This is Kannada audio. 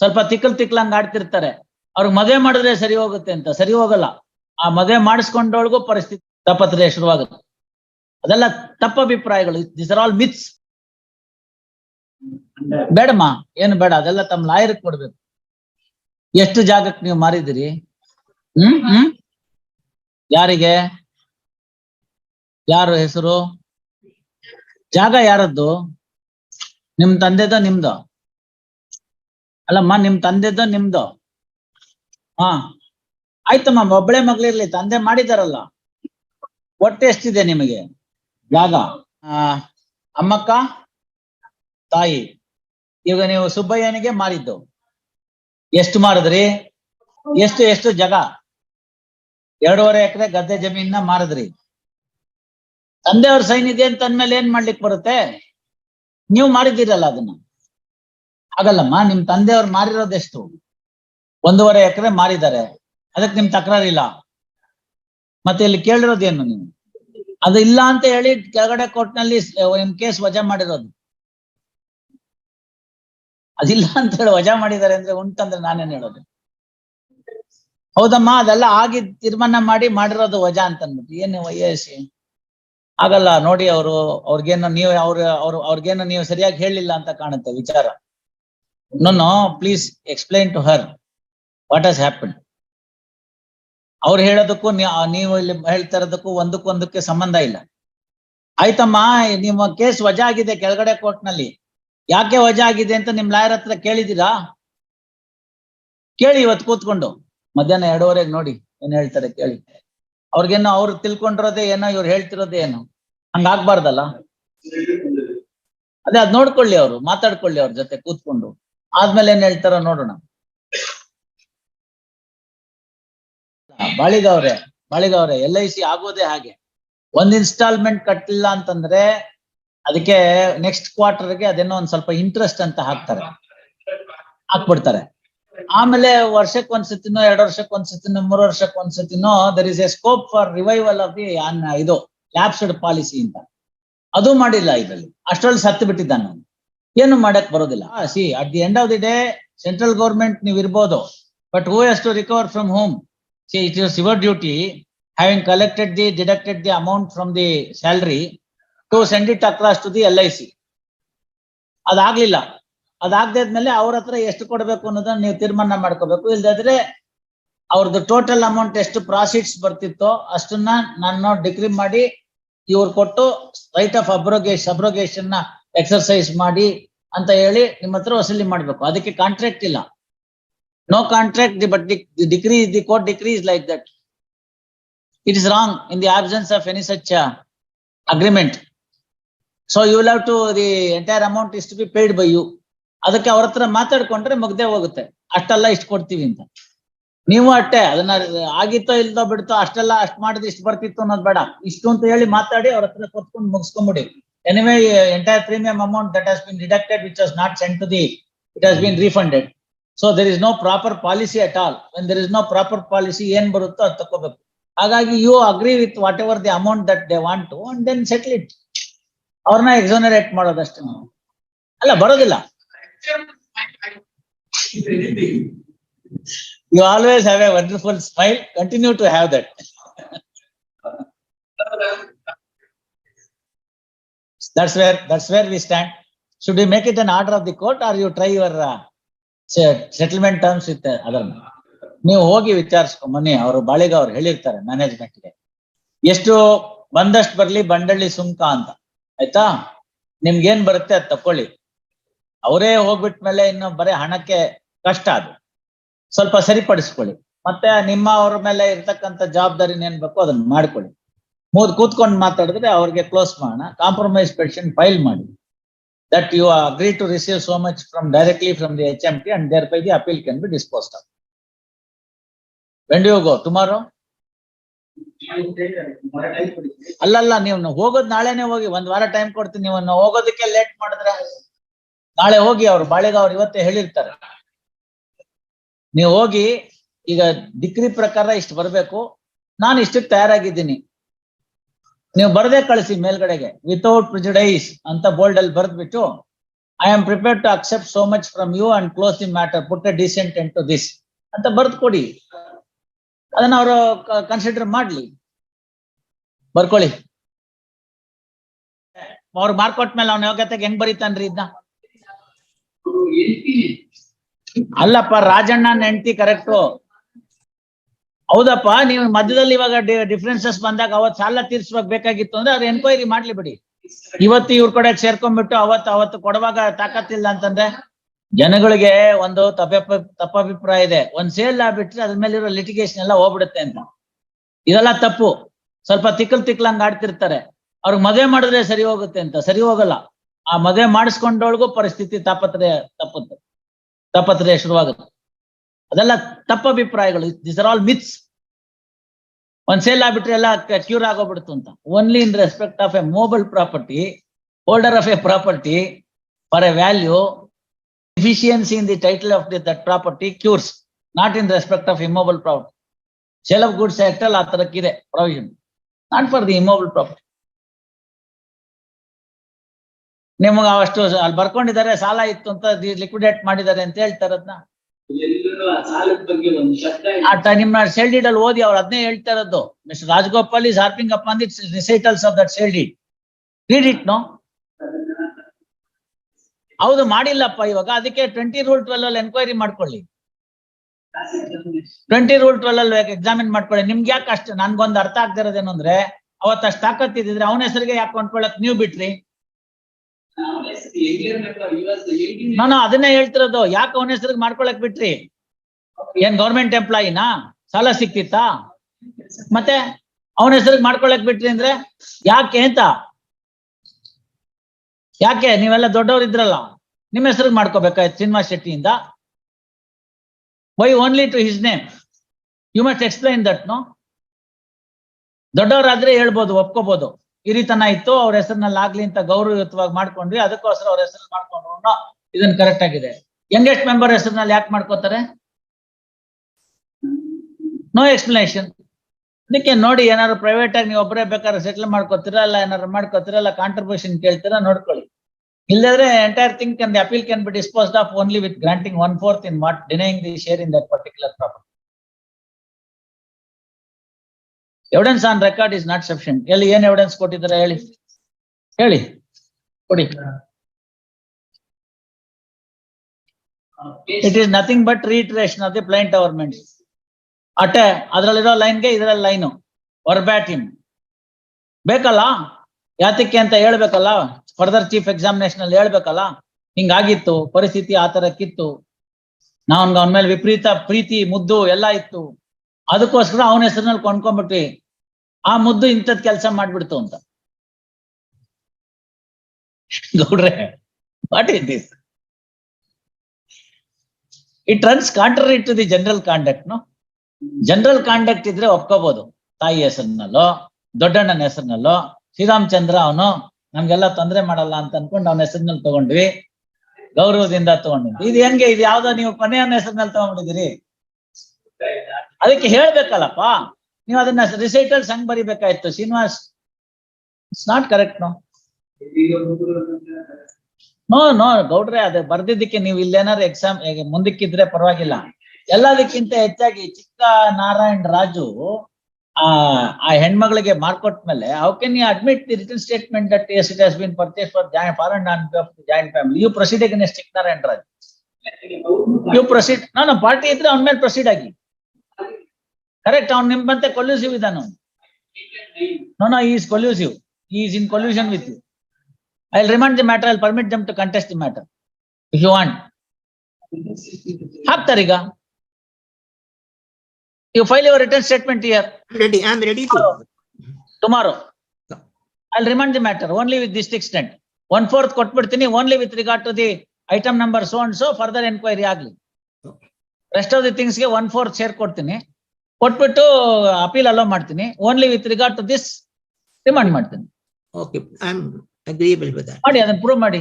ಸ್ವಲ್ಪ ತಿಕ್ಕಲ್ ತಿಕ್ಲಂಗ್ ಆಡ್ತಿರ್ತಾರೆ. ಅವ್ರಿಗೆ ಮದುವೆ ಮಾಡಿದ್ರೆ ಸರಿ ಹೋಗುತ್ತೆ ಅಂತ. ಸರಿ ಹೋಗಲ್ಲ. ಆ ಮದುವೆ ಮಾಡಿಸ್ಕೊಂಡವಳಿಗೂ ಪರಿಸ್ಥಿತಿ ತಪ್ಪತ್ರೆ ಶುರುವಾಗುತ್ತೆ. ಅದೆಲ್ಲ ತಪ್ಪ ಅಭಿಪ್ರಾಯಗಳು. ದಿಸ್ ಆರ್ ಆಲ್ ಮಿತ್ಸ್ ಬೇಡಮ್ಮ. ಏನು ಬೇಡ. ಅದೆಲ್ಲ ತಮ್ಮ ಲಾಯರ್ ಕೊಡ್ಬೇಕು. ಎಷ್ಟು ಜಾಗಕ್ಕೆ ನೀವು ಮಾರಿದಿರಿ ಹ್ಮ್ ಹ್ಮ್? ಯಾರಿಗೆ? ಯಾರು ಹೆಸರು? ಜಾಗ ಯಾರದ್ದು? ನಿಮ್ ತಂದೆದ ನಿಮ್ದು? ಅಲ್ಲಮ್ಮ, ನಿಮ್ ತಂದೆದ್ದು ನಿಮ್ದು? ಹಾ. ಆಯ್ತಮ್ಮ ಒಬ್ಬಳೆ ಮಗಳಿರ್ಲಿ ತಂದೆ ಮಾಡಿದಾರಲ್ಲ. ಒಟ್ಟು ಎಷ್ಟಿದೆ ನಿಮಗೆ? ಜಾಗ? ಅಮ್ಮಕ್ಕ, ತಾಯಿ. ಈಗ ನೀವು ಸುಬ್ಬಯ್ಯನಿಗೆ ಮಾರಿದ್ದು. ಎಷ್ಟು ಮಾಡಿದ್ರಿ ಎಷ್ಟು ಎಷ್ಟು ಜಾಗ? ಎರಡೂವರೆ ಎಕರೆ ಗದ್ದೆ ಜಮೀನ ಮಾರಿದ್ರಿ. ತಂದೆಯವ್ರ ಸೈನ್ ಇದೆ ಅಂತ ಅಂದ್ಮೇಲೆ ಏನ್ ಮಾಡ್ಲಿಕ್ಕೆ ಬರುತ್ತೆ? ನೀವು ಮಾಡಿದ್ದೀರಲ್ಲ ಅದನ್ನ. ಆಗಲ್ಲಮ್ಮ, ನಿಮ್ ತಂದೆಯವ್ರು ಮಾರಿರೋದೆಷ್ಟು ಒಂದೂವರೆ ಎಕರೆ ಮಾರಿದ್ದಾರೆ. ಅದಕ್ಕೆ ನಿಮ್ ತಕರಾರಿಲ್ಲ. ಮತ್ತೆ ಇಲ್ಲಿ ಕೇಳಿರೋದೇನು ನೀವು? ಅದು ಇಲ್ಲ ಅಂತ ಹೇಳಿ ಕೆಳಗಡೆ ಕೋರ್ಟ್ನಲ್ಲಿ ನಿಮ್ ಕೇಸ್ ವಜಾ ಮಾಡಿರೋದು. ಅದಿಲ್ಲ ಅಂತ ಹೇಳಿ ವಜಾ ಮಾಡಿದ್ದಾರೆ ಅಂದ್ರೆ ಉಂಟಂದ್ರೆ ನಾನೇನ್ ಹೇಳೋದು? ಹೌದಮ್ಮ, ಅದೆಲ್ಲ ಆಗಿ ತೀರ್ಮಾನ ಮಾಡಿ ಮಾಡಿರೋದು ವಜಾ ಅಂತ ಅಂದ್ಬಿಟ್ಟು ಏನು ವಯಸ್ಸಿ? ಆಗಲ್ಲ, ನೋಡಿ ಅವರು, ಅವ್ರಿಗೇನು ನೀವು, ಅವ್ರ ಅವ್ರ, ಅವ್ರಿಗೇನು ನೀವು ಸರಿಯಾಗಿ ಹೇಳಿಲ್ಲ ಅಂತ ಕಾಣುತ್ತೆ ವಿಚಾರ. No no please explain to her what has happen ಅವ್ರು ಹೇಳೋದಕ್ಕೂ ನೀವು ಇಲ್ಲಿ ಹೇಳ್ತಾ ಇರೋದಕ್ಕೂ ಒಂದಕ್ಕೊಂದಕ್ಕೆ ಸಂಬಂಧ ಇಲ್ಲ. ಆಯ್ತಮ್ಮ, ನಿಮ್ಮ ಕೇಸ್ ವಜಾ ಆಗಿದೆ ಕೆಳಗಡೆ ಕೋರ್ಟ್ನಲ್ಲಿ ಯಾಕೆ ವಜಾ ಆಗಿದೆ ಅಂತ ನಿಮ್ ಲಾಯರ್ ಹತ್ರ ಕೇಳಿದೀರಾ ಕೇಳಿ ಇವತ್ತು ಕೂತ್ಕೊಂಡು. ಮಧ್ಯಾಹ್ನ ಎರಡೂವರೆಗೆ ನೋಡಿ ಏನ್ ಹೇಳ್ತಾರೆ ಕೇಳಿ. ಅವ್ರಿಗೇನೋ ಅವ್ರು ತಿಳ್ಕೊಂಡಿರೋದೇ ಏನೋ, ಇವ್ರು ಹೇಳ್ತಿರೋದೇ ಏನೋ. ಹಂಗಾಗ್ಬಾರ್ದಲ್ಲ ಅದೇ ಅದ್ ನೋಡ್ಕೊಳ್ಳಿ ಅವ್ರು, ಮಾತಾಡ್ಕೊಳ್ಳಿ ಅವ್ರ ಜೊತೆ ಕೂತ್ಕೊಂಡು. ಆದ್ಮೇಲೆ ಏನ್ ಹೇಳ್ತಾರ ನೋಡೋಣ. ಬಾಳಿಗವ್ರೆ ಬಾಳಿಗವ್ರೆ ಎಲ್ ಐ ಸಿ ಆಗೋದೇ ಹಾಗೆ. ಒಂದ್ ಇನ್ಸ್ಟಾಲ್ಮೆಂಟ್ ಕಟ್ಟಲಿಲ್ಲ ಅಂತಂದ್ರೆ ಅದಕ್ಕೆ ನೆಕ್ಸ್ಟ್ ಕ್ವಾರ್ಟರ್ಗೆ ಅದೇನೋ ಒಂದ್ ಸ್ವಲ್ಪ ಇಂಟ್ರೆಸ್ಟ್ ಅಂತ ಹಾಕ್ತಾರೆ. ಹಾಕ್ಬಿಡ್ತಾರೆ. ಆಮೇಲೆ ವರ್ಷಕ್ಕೆ ಒಂದ್ಸತಿನೋ, ಎರಡು ವರ್ಷಕ್ಕೆ ಒಂದ್ಸತಿನೋ, ಮೂರು ವರ್ಷಕ್ಕೆ ಒಂದ್ಸತಿನೋ there is a scope for revival of the ಇದು ಲ್ಯಾಪ್ಸ್ಡ್ ಪಾಲಿಸಿ ಅಂತ. ಅದು ಮಾಡಿಲ್ಲ ಇದರಲ್ಲಿ. ಅಷ್ಟ್ರಲ್ಲಿ ಸತ್ತು ಬಿಟ್ಟಿದ್ದಾನೆ ಏನು ಮಾಡಕ್ ಬರೋದಿಲ್ಲ. See at the end of the day central government ನೀವು ಇರ್ಬೋದು but who has to recover from whom see it is your duty having collected the deducted the amount from the salary to send it across to the L I C ಅದಾಗ್ಲಿಲ್ಲ. ಅದಾಗ್ದಾದ್ಮೇಲೆ ಅವ್ರ ಹತ್ರ ಎಷ್ಟು ಕೊಡಬೇಕು ಅನ್ನೋದನ್ನ ನೀವು ತೀರ್ಮಾನ ಮಾಡ್ಕೋಬೇಕು. ಇಲ್ದಾದ್ರೆ ಅವ್ರದ್ದು ಟೋಟಲ್ ಅಮೌಂಟ್ ಎಷ್ಟು ಪ್ರಾಫಿಟ್ಸ್ ಬರ್ತಿತ್ತೋ ಅಷ್ಟನ್ನ ನಾನು ಡಿಗ್ರಿ ಮಾಡಿ ಇವ್ರು ಕೊಟ್ಟು ರೈಟ್ ಆಫ್ ಅಬ್ರೋಗೇಶ್ ಅಬ್ರೋಗೇಶನ್ನ ಎಕ್ಸರ್ಸೈಸ್ ಮಾಡಿ ಅಂತ ಹೇಳಿ ನಿಮ್ಮ ಹತ್ರ ವಸೂಲಿ ಮಾಡ್ಬೇಕು. ಅದಕ್ಕೆ ಕಾಂಟ್ರಾಕ್ಟ್ ಇಲ್ಲ. No contract the but decree the court decrees like that it is wrong in the absence of any such agreement so you have to the entire amount is to be paid by you ಅದಕ್ಕೆ ಅವ್ರ ಹತ್ರ ಮಾತಾಡ್ಕೊಂಡ್ರೆ ಮುಗ್ದೇ ಹೋಗುತ್ತೆ. ಅಷ್ಟೆಲ್ಲ ಇಷ್ಟು ಕೊಡ್ತೀವಿ ಅಂತ. ನೀವು ಅಟ್ಟೆ, ಅದನ್ನ ಆಗಿತ್ತೋ ಇಲ್ದೋ ಬಿಡ್ತೋ, ಅಷ್ಟೆಲ್ಲ ಅಷ್ಟು ಮಾಡಿದ್ರೆ ಇಷ್ಟು ಬರ್ತಿತ್ತು ಅನ್ನೋದು ಬೇಡ. ಇಷ್ಟು ಅಂತ ಹೇಳಿ ಮಾತಾಡಿ ಅವ್ರ ಹತ್ರ ಕೊತ್ಕೊಂಡು ಮುಗಿಸ್ಕೊಂಬಿಡಿ. Anyway entire premium amount that has been deducted which was not sent to the it has been refunded so there is no proper policy at all when there is no proper policy ಏನ್ ಬರುತ್ತೋ ಅದು ತಕೋಬೇಕು ಹಾಗಾಗಿ you agree with whatever the amount that they want to and then settle it ಅವ್ರನ್ನ ಎಕ್ಸೋನರೇಟ್ ಮಾಡೋದಷ್ಟೇ ನಾವು. ಅಲ್ಲ, ಬರೋದಿಲ್ಲ. You always have a wonderful smile. Continue to have that. That's where, that's where we stand. Should we make it an order of the court or you try your uh, terms with the other? ನೀವು ಹೋಗಿ ವಿಚಾರಿಸ್ಕೊ ಬನ್ನಿ ಅವರು ಬಾಳಿಗ ಅವ್ರು ಹೇಳಿರ್ತಾರೆ ಮ್ಯಾನೇಜ್ಮೆಂಟ್ಗೆ ಎಷ್ಟು ಬಂದಷ್ಟು ಬರ್ಲಿ ಬಂಡಳ್ಳಿ ಸುಂಕ ಅಂತ. ಆಯ್ತಾ? ನಿಮ್ಗೇನ್ ಬರುತ್ತೆ ಅದ್ ತಕೊಳ್ಳಿ. ಅವರೇ ಹೋಗ್ಬಿಟ್ಮೇಲೆ ಇನ್ನು ಬರೀ ಹಣಕ್ಕೆ ಕಷ್ಟ ಅದು. ಸ್ವಲ್ಪ ಸರಿಪಡಿಸ್ಕೊಳ್ಳಿ. ಮತ್ತೆ ನಿಮ್ಮ ಅವ್ರ ಮೇಲೆ ಇರ್ತಕ್ಕಂಥ ಜವಾಬ್ದಾರಿನ ಏನ್ ಬೇಕೋ ಅದನ್ನ ಮಾಡ್ಕೊಳ್ಳಿ. ಮೂದ್ ಕೂತ್ಕೊಂಡು ಮಾತಾಡಿದ್ರೆ ಅವ್ರಿಗೆ ಕ್ಲೋಸ್ ಮಾಡೋಣ. ಕಾಂಪ್ರಮೈಸ್ ಪೆಟಿಷನ್ ಫೈಲ್ ಮಾಡಿ. That you agree to receive so much from directly from the H M T and thereby the appeal can be dispose of when you go tomorrow ಅಲ್ಲಲ್ಲ, ನೀವು ಹೋಗೋದ್ ನಾಳೆನೆ ಹೋಗಿ. ಒಂದ್ ವಾರ ಟೈಮ್ ಕೊಡ್ತೀನಿ. ನಾವು ಹೋಗೋದಕ್ಕೆ ಲೇಟ್ ಮಾಡಿದ್ರೆ ನಾಳೆ ಹೋಗಿ ಅವ್ರು. ಬಾಳೆಗ ಅವ್ರು ಇವತ್ತೇ ಹೇಳಿರ್ತಾರೆ. ನೀವು ಹೋಗಿ ಈಗ ಡಿಗ್ರಿ ಪ್ರಕಾರ ಇಷ್ಟು ಬರ್ಬೇಕು. ನಾನು ಇಷ್ಟಕ್ಕೆ ತಯಾರಾಗಿದ್ದೀನಿ. ನೀವು ಬರ್ದೇ ಕಳಿಸಿ ಮೇಲ್ಗಡೆಗೆ ವಿತೌಟ್ ಪ್ರಿಜುಡೈಸ್ ಅಂತ ಬೋಲ್ಡ್ ಅಲ್ಲಿ ಬರ್ದ್ಬಿಟ್ಟು I am prepare to accept so much from you and close the matter put a decent end to this ಅಂತ ಬರ್ದ್ ಕೊಡಿ ಅದನ್ನ ಅವರು ಕನ್ಸಿಡರ್ ಮಾಡ್ಲಿ. ಬರ್ಕೊಳ್ಳಿ. ಅವ್ರು ಮಾರ್ಕ್ ಮೇಲೆ ಅವ್ನ ಯೋಗ್ಯತೆಗೆ ಹೆಂಗ್ ಬರೀತಾನ್ರಿ ಇದನ್ನ ಅಲ್ಲಪ್ಪ, ರಾಜಣ್ಣ ಹೆಂಡತಿ ಕರೆಕ್ಟು ಹೌದಪ್ಪ, ನೀವು ಮಧ್ಯದಲ್ಲಿ ಇವಾಗ ಡಿಫ್ರೆನ್ಸಸ್ ಬಂದಾಗ ಅವತ್ ಸಾಲ ತೀರ್ಸುವಾಗ ಬೇಕಾಗಿತ್ತು ಅಂದ್ರೆ ಅದ್ರ ಎನ್ಕ್ವೈರಿ ಮಾಡ್ಲಿ ಬಿಡಿ. ಇವತ್ತು ಇವ್ರ ಕಡೆ ಸೇರ್ಕೊಂಡ್ಬಿಟ್ಟು ಅವತ್ತು ಅವತ್ತು ಕೊಡುವಾಗ ತಾಕತ್ತಿಲ್ಲ ಅಂತಂದ್ರೆ ಜನಗಳಿಗೆ ಒಂದು ತಪ್ಪ ತಪ್ಪಾಭಿಪ್ರಾಯ ಇದೆ. ಒಂದ್ ಸೇಲ್ ಆಗ್ಬಿಟ್ರೆ ಅದ್ರ ಮೇಲೆ ಇರೋ ಲಿಟಿಗೇಷನ್ ಎಲ್ಲ ಹೋಗ್ಬಿಡುತ್ತೆ ಅಂತ. ಇದೆಲ್ಲ ತಪ್ಪು. ಸ್ವಲ್ಪ ತಿಕ್ಕಲ್ ತಿಕ್ಲಂಗ್ ಆಡ್ತಿರ್ತಾರೆ. ಅವ್ರಿಗೆ ಮದುವೆ ಮಾಡಿದ್ರೆ ಸರಿ ಹೋಗುತ್ತೆ ಅಂತ. ಸರಿ ಹೋಗಲ್ಲ. ಆ ಮದುವೆ ಮಾಡಿಸ್ಕೊಂಡೊಳಗೂ ಪರಿಸ್ಥಿತಿ ತಾಪತ್ರೆ ತಪ್ಪುತ್ತೆ ತಾಪತ್ರೆ ಶುರುವಾಗುತ್ತೆ. ಅದೆಲ್ಲ ತಪ್ಪ ಅಭಿಪ್ರಾಯಗಳು. ದಿಸ್ ಆರ್ ಆಲ್ ಮಿತ್ಸ್ ಒಂದ್ ಸೇಲ್ ಆಗ್ಬಿಟ್ರೆ ಎಲ್ಲ ಕ್ಯೂರ್ ಆಗೋಗ್ಬಿಡ್ತು ಅಂತ. Only in respect of a mobile property holder of a property for a value efficiency in the title of the that property cures not in respect of immobile property Sale of goods act ಅಲ್ಲಿ ಆ ತರಕ್ಕಿದೆ provision, not for the immobile property ನಿಮಗೆ ಅಷ್ಟು ಅಲ್ಲಿ ಬರ್ಕೊಂಡಿದ್ದಾರೆ ಸಾಲ ಇತ್ತು ಅಂತ ಲಿಕ್ವಿಡೇಟ್ ಮಾಡಿದ್ದಾರೆ ಅಂತ ಹೇಳ್ತಾರೆ ಅದನ್ನ ನಿಮ್ಮ ಸೇಲ್ ಡೀಡ್ ಅಲ್ಲಿ ಓದಿ ಅವ್ರು ಅದನ್ನೇ ಹೇಳ್ತಾ ಇರೋದು. Mister Rajagopal is harping up on recitals of that sale deed read it no ಹೌದು ಮಾಡಿಲ್ಲಪ್ಪ ಇವಾಗ. ಅದಕ್ಕೆ ಟ್ವೆಂಟಿ ರೂಲ್ ಟ್ವೆಲ್ ಅಲ್ಲಿ ಎನ್ಕ್ವೈರಿ ಮಾಡ್ಕೊಳ್ಳಿ. ಟ್ವೆಂಟಿ ರೂಲ್ ಟ್ವೆಲ್ ಅಲ್ಲಿ ಎಕ್ಸಾಮಿನ್ ಮಾಡ್ಕೊಳ್ಳಿ. ನಿಮ್ಗೆ ಯಾಕೆ ಅಷ್ಟು ನನ್ಗೊಂದು ಅರ್ಥ ಆಗ್ತಿರೋದೇನು ಅಂದ್ರೆ ಅವತ್ತು ಅಷ್ಟು ತಾಕತ್ತಿದ್ರೆ ಅವನ ಹೆಸರಿಗೆ ಯಾಕೆ ಕೊಂಡ್ಕೊಳ್ಳಕ್ ನೀವು ಬಿಟ್ರಿ? ನಾನು ಅದನ್ನೇ ಹೇಳ್ತಿರೋದು. ಯಾಕೆ ಅವನ ಹೆಸರಿಗೆ ಮಾಡ್ಕೊಳಕ್ ಬಿಟ್ರಿ? ಏನ್ ಗೌರ್ಮೆಂಟ್ ಎಂಪ್ಲಾಯಿನಾ ಸಾಲ ಸಿಕ್ತಿತ್ತಾ? ಮತ್ತೆ ಅವನ ಹೆಸರಿಗೆ ಮಾಡ್ಕೊಳಕ್ ಬಿಟ್ರಿ ಅಂದ್ರೆ ಯಾಕೆ ಅಂತ ಯಾಕೆ? ನೀವೆಲ್ಲ ದೊಡ್ಡವ್ರು ಇದ್ರಲ್ಲ. ನಿಮ್ಮ ಹೆಸರಿಗೆ ಮಾಡ್ಕೋಬೇಕಾಯ್ತು cinema ಶೆಟ್ಟಿಯಿಂದ? Why only to his name you must explain that no ದೊಡ್ಡವರಾದ್ರೆ ಹೇಳ್ಬೋದು ಒಪ್ಕೋಬಹುದು ಈ ರೀತನ ಇತ್ತು, ಅವ್ರ ಹೆಸರಿನಲ್ಲಿ ಆಗ್ಲಿ ಅಂತ ಗೌರವಯುತವಾಗಿ ಮಾಡ್ಕೊಂಡ್ವಿ, ಅದಕ್ಕೋಸ್ಕರ ಅವ್ರ ಹೆಸರಲ್ಲಿ ಮಾಡ್ಕೊಂಡ್ರು ಇದನ್ನ ಕರೆಕ್ಟ್ ಆಗಿದೆ. ಯಂಗೆಸ್ಟ್ ಮೆಂಬರ್ ಹೆಸರಿನಲ್ಲಿ ಯಾಕೆ ಮಾಡ್ಕೋತಾರೆ? ನೋ ಎಕ್ಸ್ಪ್ಲನೇಷನ್ ಅದಕ್ಕೆ ನೋಡಿ ಏನಾದ್ರು ಪ್ರೈವೇಟ್ ಆಗಿ ನೀವು ಒಬ್ಬರೇ ಬೇಕಾದ್ರೆ ಸೆಟ್ಲ್ ಮಾಡ್ಕೋತೀರಾ, ಇಲ್ಲ ಏನಾದ್ರು ಮಾಡ್ಕೋತೀರಾ ಅಲ್ಲ ಕಾಂಟ್ರಿಬ್ಯೂಷನ್ ಕೇಳ್ತೀರಾ, ನೋಡ್ಕೊಳ್ಳಿ. ಇಲ್ಲದ್ರೆ entire thing can the appeal can be disposed of only with granting one fourth in what denying the share in that particular property evidence on record is not sufficient ಎಲ್ಲಿ ಏನ್ ಎವಿಡೆನ್ಸ್ ಕೊಟ್ಟಿದ್ದಾರೆ ಹೇಳಿ? ಹೇಳಿ, ಕೊಡಿ. It is nothing but reiteration of the plaint averments ಅಟ್ಟೆ ಅದ್ರಲ್ಲಿರೋ ಲೈನ್ಗೆ ಇದ್ರಲ್ಲಿ ಲೈನು ವರ್ಬ್ಯಾಟಿಮ್ ಬೇಕಲ್ಲ? ಯಾತಕ್ಕೆ ಅಂತ ಹೇಳ್ಬೇಕಲ್ಲ? ಫರ್ದರ್ ಚೀಫ್ ಎಕ್ಸಾಮಿನೇಷನ್ ಅಲ್ಲಿ ಹೇಳ್ಬೇಕಲ್ಲ? ಹಿಂಗಾಗಿತ್ತು, ಪರಿಸ್ಥಿತಿ ಆ ಕಿತ್ತು ನಾವ್ ಅವನ ಮೇಲೆ ವಿಪರೀತ ಪ್ರೀತಿ, ಮುದ್ದು ಎಲ್ಲ ಇತ್ತು. ಅದಕ್ಕೋಸ್ಕರ ಅವನ ಹೆಸರಿನಲ್ಲಿ ಕೊಂಡ್ಕೊಂಡ್ಬಿಟ್ವಿ ಆ ಮುದ್ದು ಇಂಥದ್ ಕೆಲಸ ಮಾಡ್ಬಿಡ್ತು ಅಂತ. ಗೌಡ್ರೆ what is it runs contrary to the general conduct no general conduct ಇದ್ರೆ ಒಪ್ಕೋಬಹುದು ತಾಯಿ ಹೆಸರಿನಲ್ಲೋ, ದೊಡ್ಡಣ್ಣನ ಹೆಸರಿನಲ್ಲೋ, ಶ್ರೀರಾಮಚಂದ್ರ ಅವನು ನಮ್ಗೆಲ್ಲ ತೊಂದರೆ ಮಾಡಲ್ಲ ಅಂತ ಅನ್ಕೊಂಡು ಅವನ ಹೆಸರಿನಲ್ಲಿ ತಗೊಂಡ್ವಿ. ಗೌರವದಿಂದ ತಗೊಂಡ್ವಿ ಇದು ಹೆಂಗೆ? ಇದು ಯಾವ್ದೋ ನೀವು ಕೊನೆಯವನ ಹೆಸರಿನಲ್ಲಿ ತಗೊಂಡಿದ್ದೀರಿ? ಅದಕ್ಕೆ ಹೇಳ್ಬೇಕಲ್ಲಪ್ಪ. ನೀವು ಅದನ್ನ ರಿಸೈಟಲ್ ಸಂಗ್ ಬರಿಬೇಕಾಯ್ತು. Srinivas it's not correct no no no ಗೌಡ್ರೆ, ಅದೇ ಬರ್ದಿದ್ದಕ್ಕೆ ನೀವು ಇಲ್ಲೇನಾರು ಎಕ್ಸಾಮ್ ಮುಂದಕ್ಕಿದ್ರೆ ಪರವಾಗಿಲ್ಲ. ಎಲ್ಲದಕ್ಕಿಂತ ಹೆಚ್ಚಾಗಿ ಚಿಕ್ಕ ನಾರಾಯಣ್ ರಾಜು ಆ ಆ ಹೆಣ್ಮಗಳಿಗೆ ಮಾರ್ಕೊಟ್ಮೇಲೆ how can you admit the return statement that as it has been purchase for joint for and on joint family you proceed against Chikka Narayan Raj you proceed ನಾನು ಪಾರ್ಟಿ ಇದ್ರೆ ಅವನ ಮೇಲೆ ಪ್ರೊಸೀಡ್ ಆಗಿ ಕರೆಕ್ಟ್ ಅವ್ನು ನಿಮ್ಮಂತೆ ಕೊಲ್ಯೂಸಿವ್ ಇದ್ದಾನು No, no, he is collusive. He is in collusion with you. I'll remand the matter, I'll permit them to contest the matter. If you want. ಹಾಕ್ತಾರೀಗ You file your written statement here ready, I'm ready to. tomorrow. I'll remand the matter only with this extent. One fourth ಕೊಟ್ಬಿಡ್ತೀನಿ only with regard to the item number so and so further enquiry ಆಗ್ಲಿ. Rest of the things ಗೆ one fourth share ಕೊಡ್ತೀನಿ. ಕೊಟ್ಬಿಟ್ಟು appeal allow ಮಾಡ್ತೀನಿ. Only with regard to this remand ಮಾಡ್ತೀನಿ. Okay, I'm agreeable with that. ಮಾಡಿ ಅದನ್ನ prove ಮಾಡಿ